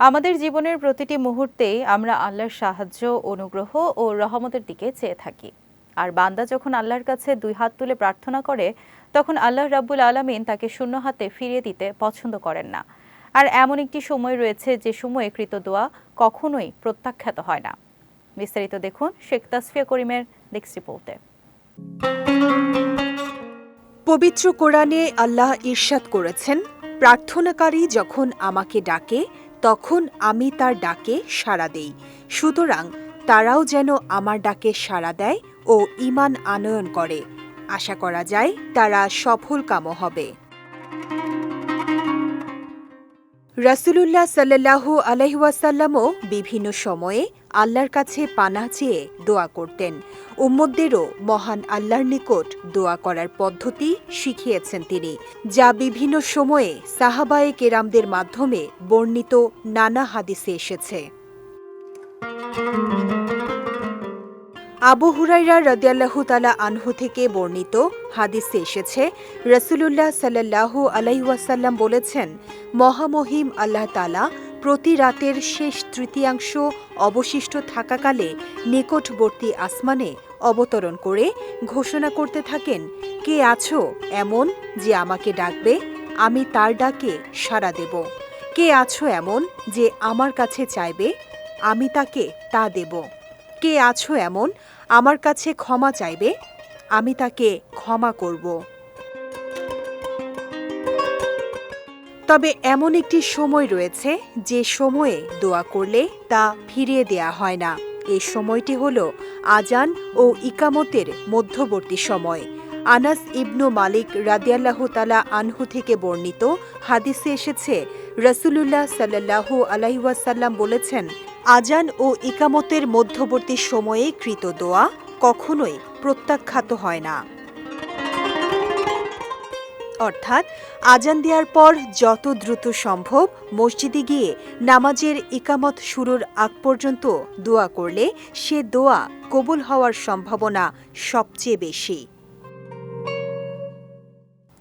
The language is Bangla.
আমাদের জীবনের প্রতিটি মুহূর্তেই আমরা আল্লাহর সাহায্য, অনুগ্রহ ও রহমতের দিকে চেয়ে থাকি। আর বান্দা যখন আল্লাহর কাছে দুই হাত তুলে প্রার্থনা করে, তখন আল্লাহ রাব্বুল আলামিন তাকে শূন্য হাতে ফিরিয়ে দিতে পছন্দ করেন না। আর এমন একটি সময় রয়েছে যে সময়ে কৃত দোয়া কখনোই প্রত্যাখ্যাত হয় না। বিস্তারিত দেখুন শেখ তাসফিয়া করিমের নেক্সট রিপোর্টে। পবিত্র কোরআনে আল্লাহ ঈর্ষাদ করেছেন, প্রার্থনাকারী যখন আমাকে ডাকে তখন আমি তার ডাকে সাড়া দেই। সুতরাং তারাও যেন আমার ডাকে সাড়া দেয় ও ইমান আনয়ন করে। আশা করা যায় তারা সফল কামও হবে। রাসূলুল্লাহ সাল্লাল্লাহু আলহিউসাল্লামও বিভিন্ন সময়ে আল্লাহর কাছে পানা চেয়ে দোয়া করতেন। উম্মদদেরও মহান আল্লাহর নিকট দোয়া করার পদ্ধতি শিখিয়েছেন তিনি, যা বিভিন্ন সময়ে সাহাবায়ে কেরামদের মাধ্যমে বর্ণিত নানা হাদিসে এসেছে। আবু হুরাইরা রদিয়াল্লাহু তালা আনহু থেকে বর্ণিত হাদিসে এসেছে, রসুলুল্লাহ সাল্লাহু আলাইহাসাল্লাম বলেছেন, মহামহিম আল্লাহ তালা প্রতি রাতের শেষ তৃতীয়াংশ অবশিষ্ট থাকাকালে নিকটবর্তী আসমানে অবতরণ করে ঘোষণা করতে থাকেন, কে আছো এমন যে আমাকে ডাকবে? আমি তার ডাকে সাড়া দেব। কে আছো এমন যে আমার কাছে চাইবে? আমি তাকে তা দেব। কে আছো এমন? আমার কাছে ক্ষমা চাইবে। আমি তাকে ক্ষমা করব। তবে এমন একটি সময় রয়েছে, যে সময়ে দোয়া করলে তা ফিরিয়ে দেয়া হয় না। এই সময়টি হল আজান ও ইকামতের মধ্যবর্তী সময়। আনাস ইবনু মালিক রাদিয়াল্লাহু তালা আনহু থেকে বর্ণিত হাদিসে এসেছে, রসুলুল্লাহ সাল্লাহু আলাইসাল্লাম বলেছেন আজান ও ইকামতের মধ্যবর্তী সময়ে কৃত দোয়া কখনোই প্রত্যাখ্যাত হয় না। অর্থাৎ আজান দেওয়ার পর যত দ্রুত সম্ভব মসজিদে গিয়ে নামাজের ইকামত শুরুর আগ পর্যন্ত দোয়া করলে সে দোয়া কবুল হওয়ার সম্ভাবনা সবচেয়ে বেশি।